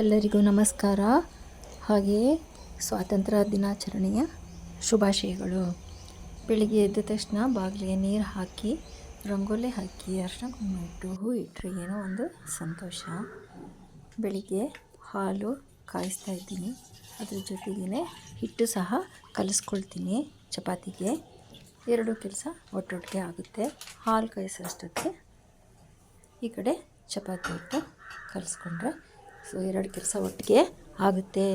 ಎಲ್ಲರಿಗೂ ನಮಸ್ಕಾರ. ಹಾಗೆಯೇ ಸ್ವಾತಂತ್ರ್ಯ ದಿನಾಚರಣೆಯ ಶುಭಾಶಯಗಳು. ಬೆಳಿಗ್ಗೆ ಎದ್ದ ತಕ್ಷಣ ಬಾಗಿಲಿಗೆ ನೀರು ಹಾಕಿ, ರಂಗೋಲಿ ಹಾಕಿ, ಅರ್ಶನ ಕುಂಕುಮ ಇಟ್ಟು ಹೂ ಇಟ್ಟರೆ ಏನೋ ಒಂದು ಸಂತೋಷ. ಬೆಳಿಗ್ಗೆ ಹಾಲು ಕಾಯಿಸ್ತಾ ಇದ್ದೀನಿ. ಅದ್ರ ಜೊತೆಗೇ ಹಿಟ್ಟು ಸಹ ಕಲಿಸ್ಕೊಳ್ತೀನಿ ಚಪಾತಿಗೆ. ಎರಡು ಕೆಲಸ ಒಟ್ಟೊಟ್ಟಿಗೆ ಆಗುತ್ತೆ. ಹಾಲು ಕಾಯಿಸೋಷ್ಟೊತ್ತಿಗೆ ಈ ಕಡೆ ಚಪಾತಿ ಹಿಟ್ಟು ಕಲಿಸ್ಕೊಂಡ್ರೆ ಸೊ ಎರಡು ಕೆಲಸ ಒಟ್ಟಿಗೆ ಆಗುತ್ತೆ.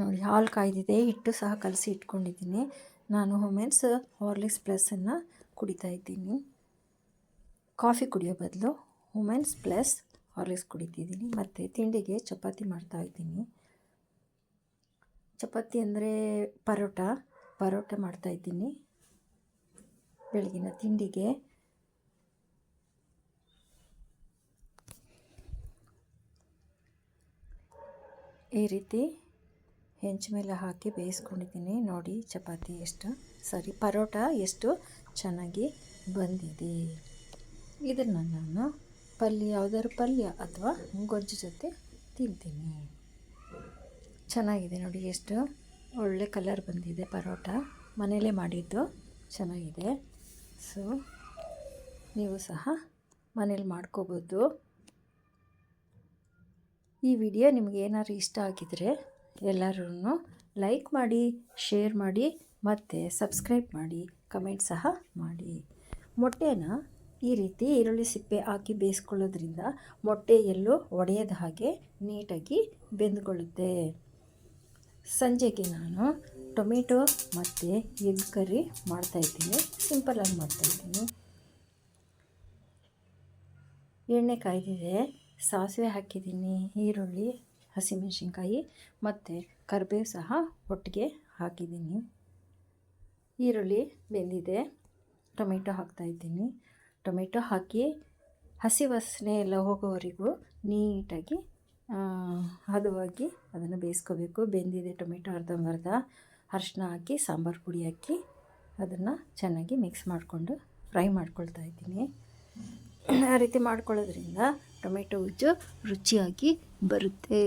ನೋಡಿ, ಹಾಲು ಕಾಯ್ದಿದೆ. ಹಿಟ್ಟು ಸಹ ಕಲಸಿ ಇಟ್ಕೊಂಡಿದ್ದೀನಿ. ನಾನು ಹೊಮೆನ್ಸ್ ಹಾರ್ಲಿಕ್ಸ್ ಪ್ಲಸ್ಸನ್ನು ಕುಡಿತಾ ಇದ್ದೀನಿ. ಕಾಫಿ ಕುಡಿಯೋ ಬದಲು ವುಮೆನ್ಸ್ ಪ್ಲಸ್ ಹಾರ್ಲಿಕ್ಸ್ ಕುಡಿತಿದ್ದೀನಿ ಮತ್ತು ತಿಂಡಿಗೆ ಚಪಾತಿ ಮಾಡ್ತಾ ಇದ್ದೀನಿ. ಚಪಾತಿ ಅಂದರೆ ಪರೋಟ. ಪರೋಟ ಮಾಡ್ತಾಯಿದ್ದೀನಿ ಬೆಳಗಿನ ತಿಂಡಿಗೆ. ಈ ರೀತಿ ಹೆಂಚು ಮೇಲೆ ಹಾಕಿ ಬೇಯಿಸ್ಕೊಂಡಿದ್ದೀನಿ. ನೋಡಿ ಚಪಾತಿ ಎಷ್ಟು ಸಾರಿ, ಪರೋಟ ಎಷ್ಟು ಚೆನ್ನಾಗಿ ಬಂದಿದೆ. ಇದನ್ನು ನಾನು ಪಲ್ಯ, ಯಾವುದಾದ್ರು ಪಲ್ಯ ಅಥವಾ ಗೊಜ್ಜು ಜೊತೆ ತಿಂತೀನಿ. ಚೆನ್ನಾಗಿದೆ ನೋಡಿ ಎಷ್ಟು ಒಳ್ಳೆ ಕಲರ್ ಬಂದಿದೆ ಪರೋಟ. ಮನೆಯಲ್ಲೇ ಮಾಡಿದ್ದು ಚೆನ್ನಾಗಿದೆ. ಸೊ ನೀವು ಸಹ ಮನೇಲಿ ಮಾಡ್ಕೋಬೋದು. ಈ ವಿಡಿಯೋ ನಿಮಗೆ ಏನಾದ್ರು ಇಷ್ಟ ಆಗಿದರೆ ಎಲ್ಲರೂ ಲೈಕ್ ಮಾಡಿ, ಶೇರ್ ಮಾಡಿ, ಮತ್ತು ಸಬ್ಸ್ಕ್ರೈಬ್ ಮಾಡಿ, ಕಮೆಂಟ್ ಸಹ ಮಾಡಿ. ಮೊಟ್ಟೆನ ಈ ರೀತಿ ಈರುಳ್ಳಿ ಸಿಪ್ಪೆ ಹಾಕಿ ಬೇಯಿಸ್ಕೊಳ್ಳೋದ್ರಿಂದ ಮೊಟ್ಟೆ ಎಲ್ಲೂ ಒಡೆಯದ ಹಾಗೆ ನೀಟಾಗಿ ಬೆಂದುಕೊಳ್ಳುತ್ತೆ. ಸಂಜೆಗೆ ನಾನು ಟೊಮೆಟೊ ಮತ್ತು ಎಗ್ ಕರಿ ಮಾಡ್ತಾಯಿದ್ದೀನಿ ಸಿಂಪಲಾಗಿ ಮಾಡ್ತಾಯಿದ್ದೀನಿ ಎಣ್ಣೆ ಕಾಯ್ದಿದೆ. ಸಾಸಿವೆ ಹಾಕಿದ್ದೀನಿ, ಈರುಳ್ಳಿ, ಹಸಿಮೆಣಸಿನ್ಕಾಯಿ ಮತ್ತು ಕರಿಬೇವು ಸಹ ಒಟ್ಟಿಗೆ ಹಾಕಿದ್ದೀನಿ. ಈರುಳ್ಳಿ ಬೆಂದಿದೆ, ಟೊಮೆಟೊ ಹಾಕ್ತಾಯಿದ್ದೀನಿ ಟೊಮೆಟೊ ಹಾಕಿ ಹಸಿ ವಾಸನೆ ಎಲ್ಲ ಹೋಗೋವರೆಗೂ ನೀಟಾಗಿ ಹದವಾಗಿ ಅದನ್ನು ಬೇಯಿಸ್ಕೋಬೇಕು. ಬೆಂದಿದೆ ಟೊಮೆಟೊ ಅರ್ಧಂಬರ್ಧ ಅರ್ಶನ ಹಾಕಿ, ಸಾಂಬಾರು ಪುಡಿ ಹಾಕಿ ಅದನ್ನು ಚೆನ್ನಾಗಿ ಮಿಕ್ಸ್ ಮಾಡಿಕೊಂಡು ಫ್ರೈ ಮಾಡ್ಕೊಳ್ತಾ ಇದ್ದೀನಿ. ಆ ರೀತಿ ಮಾಡ್ಕೊಳ್ಳೋದ್ರಿಂದ ಟೊಮೆಟೊ ಗೊಜ್ಜು ರುಚಿಯಾಗಿ ಬರುತ್ತೆ.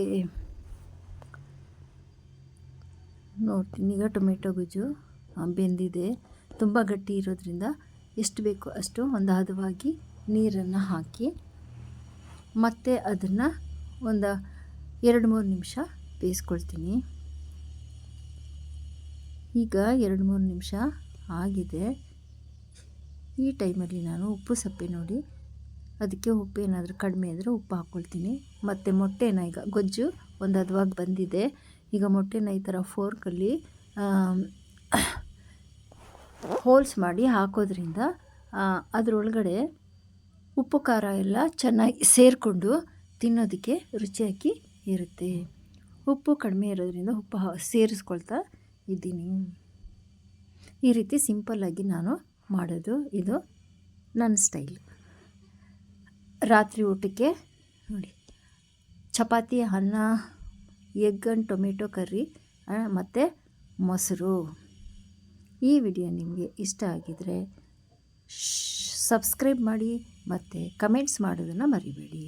ನೋಡ್ತೀನಿ, ಈಗ ಟೊಮೆಟೊ ಗೊಜ್ಜು ಬೆಂದಿದೆ. ತುಂಬ ಗಟ್ಟಿ ಇರೋದ್ರಿಂದ ಎಷ್ಟು ಬೇಕೋ ಅಷ್ಟು ಒಂದು ಹದವಾಗಿ ನೀರನ್ನು ಹಾಕಿ ಮತ್ತೆ ಅದನ್ನು ಒಂದು ಎರಡು ಮೂರು ನಿಮಿಷ ಬೇಯಿಸ್ಕೊಳ್ತೀನಿ. ಈಗ ಎರಡು ಮೂರು ನಿಮಿಷ ಆಗಿದೆ. ಈ ಟೈಮಲ್ಲಿ ನಾನು ಉಪ್ಪು ಸಪ್ಪೆ ನೋಡಿ ಅದಕ್ಕೆ ಉಪ್ಪು ಏನಾದರೂ ಕಡಿಮೆ ಇದ್ದರೆ ಉಪ್ಪು ಹಾಕ್ಕೊಳ್ತೀನಿ ಮತ್ತು ಮೊಟ್ಟೆನ ಈಗ ಗೊಜ್ಜು ಒಂದು ಹದವಾಗಿ ಬಂದಿದೆ. ಈಗ ಮೊಟ್ಟೆನ ಈ ಥರ ಫೋರ್ಕಲ್ಲಿ ಹೋಲ್ಸ್ ಮಾಡಿ ಹಾಕೋದ್ರಿಂದ ಅದರೊಳಗಡೆ ಉಪ್ಪು ಖಾರ ಎಲ್ಲ ಚೆನ್ನಾಗಿ ಸೇರಿಕೊಂಡು ತಿನ್ನೋದಕ್ಕೆ ರುಚಿಯಾಗಿ ಇರುತ್ತೆ. ಉಪ್ಪು ಕಡಿಮೆ ಇರೋದ್ರಿಂದ ಉಪ್ಪು ಸೇರಿಸ್ಕೊಳ್ತಾ ಇದ್ದೀನಿ. ಈ ರೀತಿ ಸಿಂಪಲ್ಲಾಗಿ ನಾನು ಮಾಡೋದು. ಇದು ನನ್ನ ಸ್ಟೈಲ್. ರಾತ್ರಿ ಊಟಕ್ಕೆ ನೋಡಿ. ಚಪಾತಿ, ಅನ್ನ, ಎಗ್ ಆ್ಯಂಡ್ ಟೊಮೆಟೊ ಕರ್ರಿ ಮತ್ತು ಮೊಸರು. ಈ ವಿಡಿಯೋ ನಿಮಗೆ ಇಷ್ಟ ಆಗಿದರೆ ಸಬ್ಸ್ಕ್ರೈಬ್ ಮಾಡಿ ಮತ್ತು ಕಮೆಂಟ್ಸ್ ಮಾಡೋದನ್ನು ಮರಿಬೇಡಿ.